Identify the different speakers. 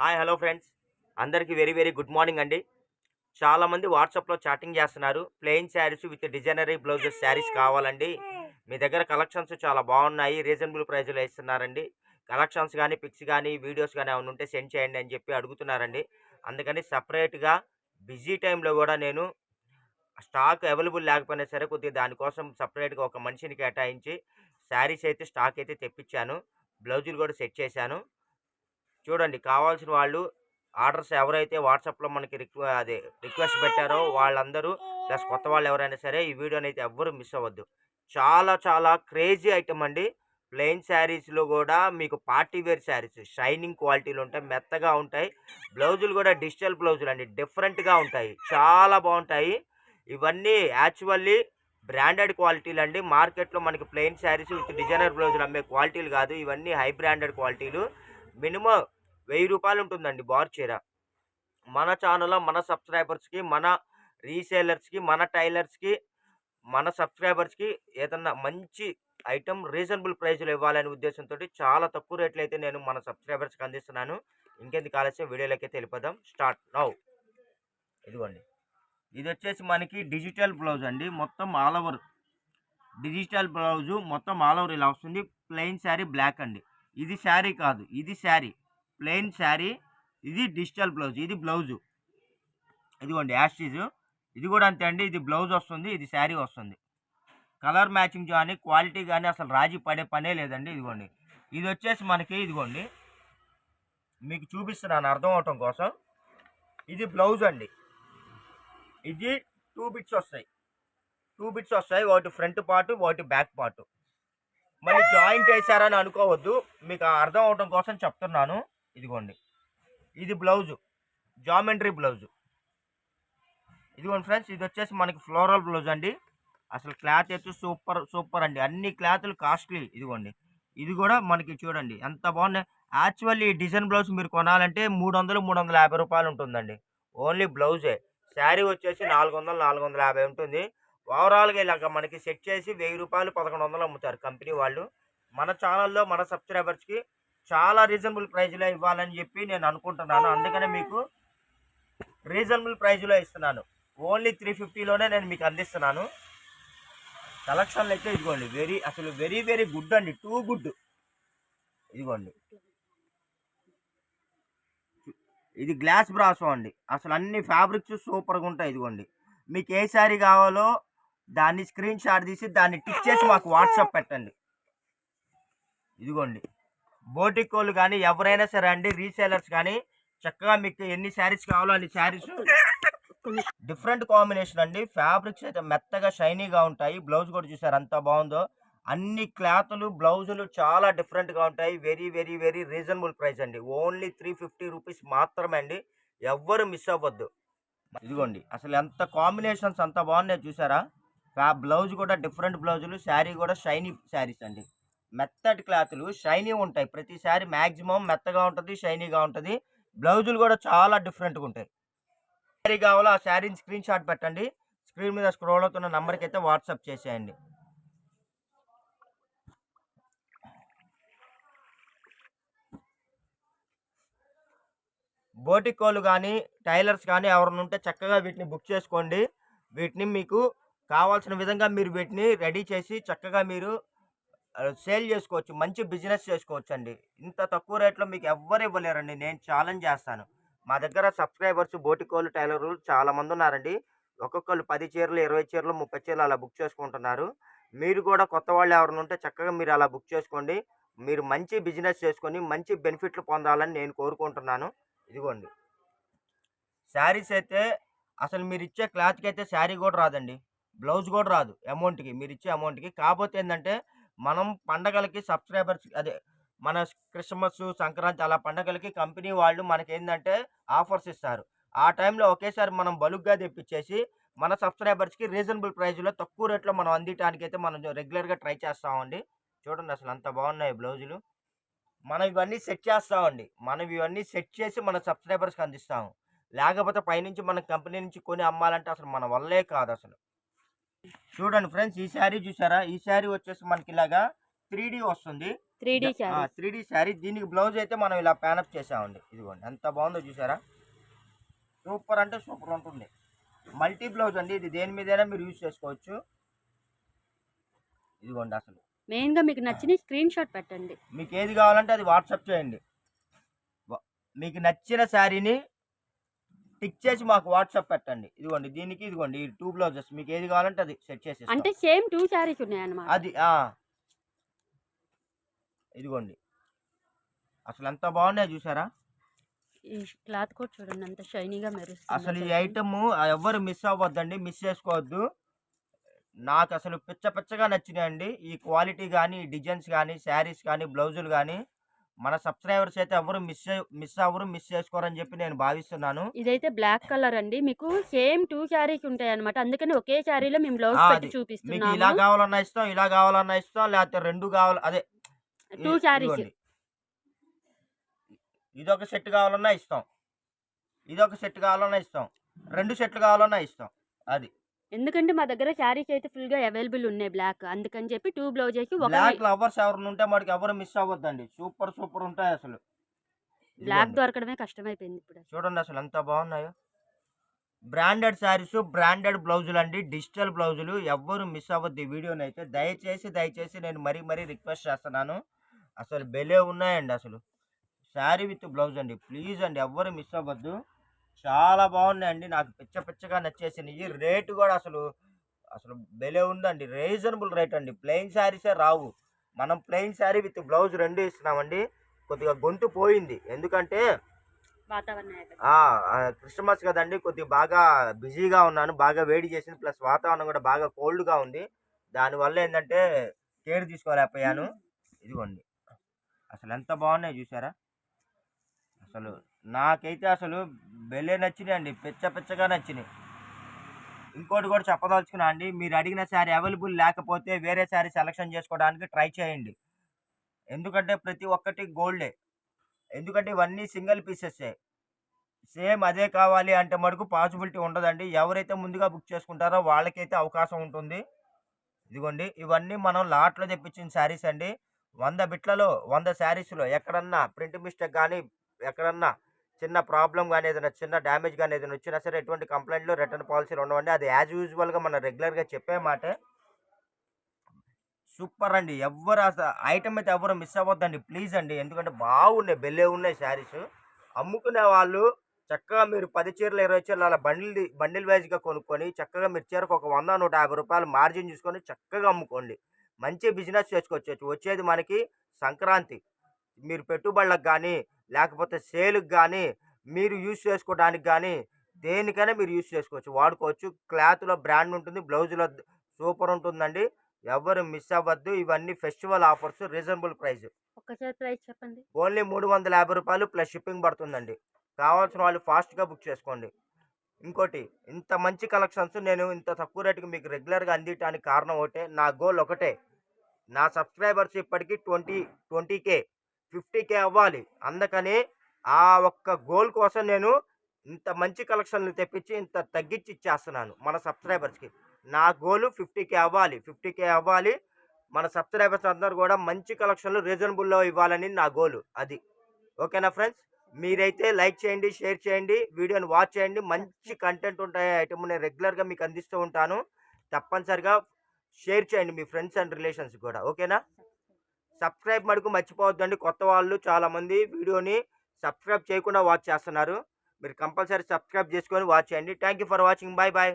Speaker 1: Hi hello friends. అందరికీ very very good morning అండి. చాలామంది వాట్సాప్లో చాటింగ్ చేస్తున్నారు. Plain saris with designer blouses saris కావాలండి. మీ దగ్గర కలెక్షన్స్ చాలా బాగున్నాయి. రీజనబుల్ ప్రైజ్లో ఇస్తున్నారండి. కలెక్షన్స్ కానీ పిక్స్ కానీ వీడియోస్ కానీ ఏమైనా ఉంటే సెండ్ చేయండి అని చెప్పి అడుగుతున్నారండి. అందుకని సపరేట్గా బిజీ టైంలో కూడా నేను స్టాక్ అవైలబుల్ లేకపోయినా సరే కొద్దిగా దానికోసం సపరేట్గా ఒక మనిషిని కేటాయించి శారీస్ అయితే స్టాక్ అయితే తెప్పించాను. బ్లౌజులు కూడా సెట్ చేశాను. చూడండి కావాల్సిన వాళ్ళు ఆర్డర్స్ ఎవరైతే వాట్సాప్లో మనకి రిక్వె అదే రిక్వెస్ట్ పెట్టారో వాళ్ళందరూ ప్లస్ కొత్త వాళ్ళు ఎవరైనా సరే ఈ వీడియోని అయితే ఎవ్వరూ మిస్ అవ్వద్దు. చాలా చాలా క్రేజీ ఐటమ్ అండి. ప్లెయిన్ శారీస్లో కూడా మీకు పార్టీ వేర్ శారీస్ షైనింగ్ క్వాలిటీలు ఉంటాయి మెత్తగా ఉంటాయి. బ్లౌజులు కూడా డిజిటల్ బ్లౌజులు అండి డిఫరెంట్గా ఉంటాయి. చాలా బాగుంటాయి. ఇవన్నీ యాక్చువల్లీ బ్రాండెడ్ క్వాలిటీలు అండి. మార్కెట్లో మనకి ప్లెయిన్ శారీస్ విత్ డిజైనర్ బ్లౌజులు అమ్మే క్వాలిటీలు కాదు. ఇవన్నీ హై బ్రాండెడ్ క్వాలిటీలు. మినిమం వెయ్యి రూపాయలు ఉంటుందండి బార్ చీర. మన ఛానల్లో మన సబ్స్క్రైబర్స్కి మన రీసేలర్స్కి మన టైలర్స్కి మన సబ్స్క్రైబర్స్కి ఏదన్నా మంచి ఐటమ్ రీజనబుల్ ప్రైస్లో ఇవ్వాలనే ఉద్దేశంతో చాలా తక్కువ రేట్లు అయితే నేను మన సబ్స్క్రైబర్స్కి అందిస్తున్నాను. ఇంకెందుకు ఆలస్యం? వీడియోలోకి అయితే స్టార్ట్ నౌ. ఇదిగోండి. ఇది వచ్చేసి మనకి డిజిటల్ బ్లౌజ్ అండి. మొత్తం ఆల్ ఓవర్ డిజిటల్ బ్లౌజు మొత్తం ఆల్ ఓవర్ ఇలా వస్తుంది. ప్లెయిన్ శారీ బ్లాక్ అండి. ఇది శారీ కాదు. ఇది శారీ. ప్లెయిన్ శారీ. ఇది డిజిటల్ బ్లౌజ్ ఇది బ్లౌజు. ఇదిగోండి యాస్టీజు. ఇది కూడా అంతే అండి ఇది బ్లౌజ్ వస్తుంది ఇది శారీ వస్తుంది. కలర్ మ్యాచింగ్ కానీ క్వాలిటీ కానీ అసలు రాజీ పడే పనే లేదండి ఇదిగోండి. ఇది వచ్చేసి మనకి ఇదిగోండి. మీకు చూపిస్తున్నాను అర్థం అవటం కోసం. ఇది బ్లౌజ్ అండి. ఇది టూ బిట్స్ వస్తాయి. టూ బిట్స్ వస్తాయి ఒకటి ఫ్రంట్ పార్ట్ ఒకటి బ్యాక్ పార్ట్. మళ్ళీ జాయింట్ వేశారని అనుకోవద్దు. మీకు అర్థం అవటం కోసం చెప్తున్నాను. ఇదిగోండి. ఇది బ్లౌజు. Geometry blouse. ఇదిగోండి ఫ్రెండ్స్ ఇది వచ్చేసి మనకి ఫ్లోరల్ బ్లౌజ్ అండి. అసలు క్లాత్ అయితే సూపర్ సూపర్ అండి. అన్ని క్లాత్లు కాస్ట్లీ ఇదిగోండి. ఇది కూడా మనకి చూడండి ఎంత బాగున్నాయి. యాక్చువల్లీ డిజైన్ బ్లౌజ్ మీరు కొనాలంటే మూడు వందలు మూడు వందల యాభై రూపాయలు ఉంటుందండి. ఓన్లీ బ్లౌజే. శారీ వచ్చేసి నాలుగు వందలు నాలుగు వందల యాభై ఉంటుంది. ఓవరాల్గా ఇలాగ మనకి సెట్ చేసి వెయ్యి రూపాయలు పదకొండు వందలు అమ్ముతారు కంపెనీ వాళ్ళు. మన ఛానల్లో మన సబ్స్క్రైబర్స్కి చాలా రీజనబుల్ ప్రైజ్లో ఇవ్వాలని చెప్పి నేను అనుకుంటున్నాను. అందుకనే మీకు రీజనబుల్ ప్రైజ్లో ఇస్తున్నాను. ఓన్లీ త్రీ ఫిఫ్టీలోనే నేను మీకు అందిస్తున్నాను. కలెక్షన్లు అయితే ఇదిగోండి వెరీ అసలు వెరీ వెరీ గుడ్ అండి. టూ గుడ్ ఇదిగోండి. ఇది గ్లాస్ బ్రాసో అండి. అసలు అన్ని ఫ్యాబ్రిక్స్ సూపర్గా ఉంటాయి ఇదిగోండి. మీకు ఏ శారీ కావాలో దాన్ని స్క్రీన్ షాట్ తీసి దాన్ని టిక్ చేసి మాకు వాట్సాప్ పెట్టండి. ఇదిగోండి. బోటికోళ్ళు కానీ ఎవరైనా సరే అండి రీసేలర్స్ కానీ చక్కగా మీకు ఎన్ని శారీస్ కావాలో అన్ని శారీస్ డిఫరెంట్ కాంబినేషన్ అండి. ఫ్యాబ్రిక్స్ అయితే మెత్తగా షైనీగా ఉంటాయి. బ్లౌజ్ కూడా చూసారు అంత బాగుందో. అన్ని క్లాతులు బ్లౌజులు చాలా డిఫరెంట్గా ఉంటాయి. Very very very reasonable price అండి. ఓన్లీ త్రీ ఫిఫ్టీ రూపీస్ మాత్రమే అండి. ఎవ్వరు మిస్ అవ్వద్దు. ఇదిగోండి అసలు ఎంత కాంబినేషన్స్ అంత బాగున్నాయి చూసారా? ఫ్యా బ్లౌజ్ కూడా డిఫరెంట్ బ్లౌజులు శారీ కూడా షైనీ శారీస్ అండి. మెత్తటి క్లాతులు షైనీ ఉంటాయి. ప్రతి మ్యాక్సిమం మెత్తగా ఉంటుంది షైనీగా ఉంటుంది. బ్లౌజులు కూడా చాలా డిఫరెంట్గా ఉంటాయి. శారీ కావాలో ఆ శారీని స్క్రీన్ షాట్ పెట్టండి. స్క్రీన్ మీద స్క్రోల్ అవుతున్న నెంబర్కి అయితే వాట్సాప్ చేసేయండి. బోటికోలు కానీ టైలర్స్ కానీ ఎవరిని ఉంటే చక్కగా వీటిని బుక్ చేసుకోండి. వీటిని మీకు కావాల్సిన విధంగా మీరు వీటిని రెడీ చేసి చక్కగా మీరు సేల్ చేసుకోవచ్చు మంచి బిజినెస్ చేసుకోవచ్చు అండి ఇంత తక్కువ రేట్లో మీకు ఎవ్వరు ఇవ్వలేరండి. నేను ఛాలెంజ్ చేస్తాను. మా దగ్గర సబ్స్క్రైబర్స్ బోటికోలు టైలర్లు చాలామంది ఉన్నారండి. ఒక్కొక్కరు పది చీరలు ఇరవై చీరలు ముప్పై చీరలు అలా బుక్ చేసుకుంటున్నారు. మీరు కూడా కొత్త వాళ్ళు ఎవరైనా ఉంటే చక్కగా మీరు అలా బుక్ చేసుకోండి. మీరు మంచి బిజినెస్ చేసుకొని మంచి బెనిఫిట్లు పొందాలని నేను కోరుకుంటున్నాను. ఇదిగోండి. శారీస్ అయితే అసలు మీరు ఇచ్చే క్లాత్కి అయితే శారీ కూడా రాదండి. బ్లౌజ్ కూడా రాదు అమౌంట్కి. మీరు ఇచ్చే అమౌంట్కి. కాకపోతే ఏంటంటే మనం పండగలకి సబ్స్క్రైబర్స్ అదే మన క్రిస్మస్ సంక్రాంతి అలా పండగలకి కంపెనీ వాళ్ళు మనకి ఏంటంటే ఆఫర్స్ ఇస్తారు. ఆ టైంలో ఒకేసారి మనం బలుగ్గా తెప్పించేసి మన సబ్స్క్రైబర్స్కి రీజనబుల్ ప్రైస్లో తక్కువ రేట్లో మనం అందించడానికి అయితే మనం రెగ్యులర్గా ట్రై చేస్తామండి. చూడండి అసలు అంత బాగున్నాయి బ్లౌజులు. మనం ఇవన్నీ సెట్ చేస్తామండి. మనం ఇవన్నీ సెట్ చేసి మన సబ్స్క్రైబర్స్కి అందిస్తాము. లేకపోతే పైనుంచి మన కంపెనీ నుంచి కొని అమ్మాలంటే అసలు మన వల్లే కాదు అసలు. చూడండి ఫ్రెండ్స్ ఈ శారీ చూసారా? ఈ శారీ వచ్చేసి మనకి ఇలాగా త్రీ వస్తుంది.
Speaker 2: Three D
Speaker 1: three D sari. దీనికి బ్లౌజ్ అయితే మనం ఇలా ప్యానప్ చేసామండి. ఇదిగోండి ఎంత బాగుందో చూసారా? సూపర్ అంటే సూపర్ ఉంటుంది. మల్టీ బ్లౌజ్ అండి ఇది దేని మీదైనా మీరు యూజ్ చేసుకోవచ్చు. ఇదిగోండి అసలు.
Speaker 2: మెయిన్గా మీకు నచ్చిన స్క్రీన్ షాట్ పెట్టండి.
Speaker 1: మీకు ఏది కావాలంటే అది వాట్సాప్ చేయండి. మీకు నచ్చిన శారీని టిక్ చేసి మాకు వాట్సాప్ పెట్టండి. ఇదిగోండి దీనికి ఇదిగోండి ఈ టూ బ్లౌజెస్ మీకు ఏది కావాలంటే అది సెట్ చేసి
Speaker 2: అంటే సేమ్ టూ శారీస్ ఉన్నాయన్నమాట.
Speaker 1: అది ఆ. ఇదిగోండి. అసలు ఎంత బాగున్నాయి చూసారా?
Speaker 2: ఈ క్లాత్ కూడా చూడండి ఎంత షైనీగా
Speaker 1: అసలు ఈ
Speaker 2: మెరుస్తుంది
Speaker 1: ఐటమ్ ఎవ్వరు మిస్ అవ్వద్దండి మిస్ చేసుకోవద్దు. నాకు అసలు పిచ్చ పిచ్చగా నచ్చినాయండి. ఈ క్వాలిటీ కానీ డిజైన్స్ కానీ శారీస్ కానీ బ్లౌజులు కానీ మన సబ్స్క్రైబర్స్ అయితే ఎవరు మిస్ మిస్ అవ్వరు మిస్ చేసుకోరని చెప్పి నేను భావిస్తున్నాను.
Speaker 2: ఇదైతే బ్లాక్ కలర్ అండి. మీకు సేమ్ టూ శారీస్ ఉంటాయి అనమాట అందుకని ఒకే శారీలో మేము బ్లౌజ్ పెట్టి
Speaker 1: అది. మీకు ఇలా
Speaker 2: చూపిస్తున్నాము.
Speaker 1: కావాలన్నా ఇస్తాం ఇలా కావాలన్నా ఇస్తాం లేకపోతే రెండు కావాలి అదే.
Speaker 2: టూ
Speaker 1: ఇది-
Speaker 2: శారీస్.
Speaker 1: ఇదిగోండి. ఇదొక సెట్ కావాలన్నా ఇస్తాం. ఇదొక సెట్ కావాలన్నా ఇస్తాం. రెండు సెట్లు కావాలన్నా ఇస్తాం. అది.
Speaker 2: ఎందుకంటే మా దగ్గర శారీస్ అయితే ఫుల్గా అవైలబుల్ ఉన్నాయి బ్లాక్. అందుకని చెప్పి టూ బ్లౌజెస్ ఒక
Speaker 1: బ్లాక్ లవర్స్ ఎవరు ఉంటే మనకి ఎవరు మిస్ అవ్వద్దండి. సూపర్ సూపర్ ఉంటాయి అసలు.
Speaker 2: బ్లాక్. దొరకడమే కష్టమైపోయింది ఇప్పుడు
Speaker 1: చూడండి అసలు ఎంత బాగున్నాయో. బ్రాండెడ్ శారీస్ బ్రాండెడ్ బ్లౌజులు అండి. డిజిటల్ బ్లౌజులు ఎవ్వరు మిస్ అవ్వద్దు ఈ వీడియోని అయితే దయచేసి దయచేసి నేను మరీ మరీ రిక్వెస్ట్ చేస్తున్నాను. అసలు బెలే ఉన్నాయండి అసలు. శారీ విత్ బ్లౌజ్ అండి. ప్లీజ్ అండి ఎవ్వరు మిస్ అవ్వద్దు. చాలా బాగున్నాయండి. నాకు పిచ్చ పిచ్చగా నచ్చేసినాయి. రేటు కూడా అసలు అసలు బెలే ఉందండి. రీజనబుల్ రేట్ అండి. ప్లెయిన్ శారీసే రావు. మనం ప్లెయిన్ శారీ విత్ బ్లౌజ్ రెండు ఇస్తున్నామండి కొద్దిగా గొంతు పోయింది. ఎందుకంటే క్రిస్మస్ కదండి. కొద్దిగా బాగా బిజీగా ఉన్నాను. బాగా వేడి చేసింది. ప్లస్ వాతావరణం కూడా బాగా కోల్డ్గా ఉంది. దానివల్ల ఏంటంటే కేర్ తీసుకోలేకపోయాను. ఇదిగోండి. అసలు ఎంత బాగున్నాయి చూసారా? అసలు నాకైతే అసలు బెల్లే నచ్చినాయండి. అండి పిచ్చ పిచ్చగా నచ్చినాయి. ఇంకోటి కూడా చెప్పదలుచుకున్నా అండి మీరు అడిగిన శారీ అవైలబుల్ లేకపోతే వేరే శారీ సెలెక్షన్ చేసుకోవడానికి ట్రై చేయండి. ఎందుకంటే ప్రతి ఒక్కటి గోల్డే. ఎందుకంటే ఇవన్నీ సింగిల్ పీసెస్సే సేమ్ అదే కావాలి అంటే మటుకు పాసిబిలిటీ ఉండదండి. ఎవరైతే ముందుగా బుక్ చేసుకుంటారో వాళ్ళకైతే అవకాశం ఉంటుంది. ఇదిగోండి ఇవన్నీ మనం లాట్లో తెప్పించిన శారీస్ అండి. వంద బిట్లలో వంద శారీస్లో ఎక్కడన్నా ప్రింట్ మిస్టేక్ కానీ ఎక్కడన్నా చిన్న ప్రాబ్లం కానీ ఏదైనా చిన్న డ్యామేజ్ కానీ ఏదైనా వచ్చినా సరే ఎటువంటి కంప్లైంట్లు రిటర్న్ పాలసీలు ఉండవండి. అది యాజ్ యూజువల్గా మనం రెగ్యులర్గా చెప్పే మాటే సూపర్ అండి. ఎవరు ఐటమ్ అయితే ఎవరు మిస్ అవ్వద్దండి. ప్లీజ్ అండి. ఎందుకంటే బాగున్నాయి బెల్లే ఉన్నాయి శారీస్. అమ్ముకునే వాళ్ళు చక్కగా మీరు పది చీరలు ఇరవై చీరలు అలా బండిల్ బండిల్ వైజ్గా కొనుక్కొని చక్కగా మీరు చీరకు ఒక వంద నూట యాభై రూపాయలు మార్జిన్ చూసుకొని చక్కగా అమ్ముకోండి. మంచి బిజినెస్ చేసుకోవచ్చు. వచ్చేది మనకి సంక్రాంతి. మీరు పెట్టుబడులకు కానీ లేకపోతే సేలుకి కానీ మీరు యూజ్ చేసుకోవడానికి కానీ దేనికైనా మీరు యూజ్ చేసుకోవచ్చు. వాడుకోవచ్చు. క్లాత్లో బ్రాండ్ ఉంటుంది బ్లౌజులో సూపర్ ఉంటుందండి. ఎవరు మిస్ అవ్వద్దు. ఇవన్నీ ఫెస్టివల్ ఆఫర్స్ రీజనబుల్ ప్రైస్.
Speaker 2: ఒక్కసారి ప్రైస్ చెప్పండి.
Speaker 1: ఓన్లీ మూడు వందల యాభై రూపాయలు ప్లస్ షిప్పింగ్ పడుతుందండి. కావాల్సిన వాళ్ళు ఫాస్ట్గా బుక్ చేసుకోండి. ఇంకోటి ఇంత మంచి కలెక్షన్స్ నేను ఇంత తక్కువ రేటుకి మీకు రెగ్యులర్గా అందించడానికి కారణం ఒకటే నా గోల్ ఒకటే. నా సబ్స్క్రైబర్స్ ఇప్పటికీ twenty twenty K fifty K అవ్వాలి. అందుకని ఆ ఒక్క గోల్ కోసం నేను ఇంత మంచి కలెక్షన్లు తెప్పించి ఇంత తగ్గించి ఇచ్చేస్తున్నాను మన సబ్స్క్రైబర్స్కి. నా గోలు ఫిఫ్టీ కే అవ్వాలి. ఫిఫ్టీ కే అవ్వాలి. మన సబ్స్క్రైబర్స్ అందరూ కూడా మంచి కలెక్షన్లు రీజనబుల్లో ఇవ్వాలని నా గోలు అది. ఓకేనా ఫ్రెండ్స్? మీరైతే లైక్ చేయండి షేర్ చేయండి వీడియోని వాచ్ చేయండి. మంచి కంటెంట్ ఉంటాయి ఐటమ్ నేను రెగ్యులర్గా మీకు అందిస్తూ ఉంటాను. తప్పనిసరిగా షేర్ చేయండి మీ ఫ్రెండ్స్ అండ్ రిలేషన్స్ కూడా. ఓకేనా? సబ్స్క్రైబ్ మటుకు మర్చిపోవద్దండి. కొత్త వాళ్ళు చాలామంది వీడియోని సబ్స్క్రైబ్ చేయకుండా వాచ్ చేస్తున్నారు. మీరు కంపల్సరీ సబ్స్క్రైబ్ చేసుకొని వాచ్ చేయండి. Thank you for watching. Bye bye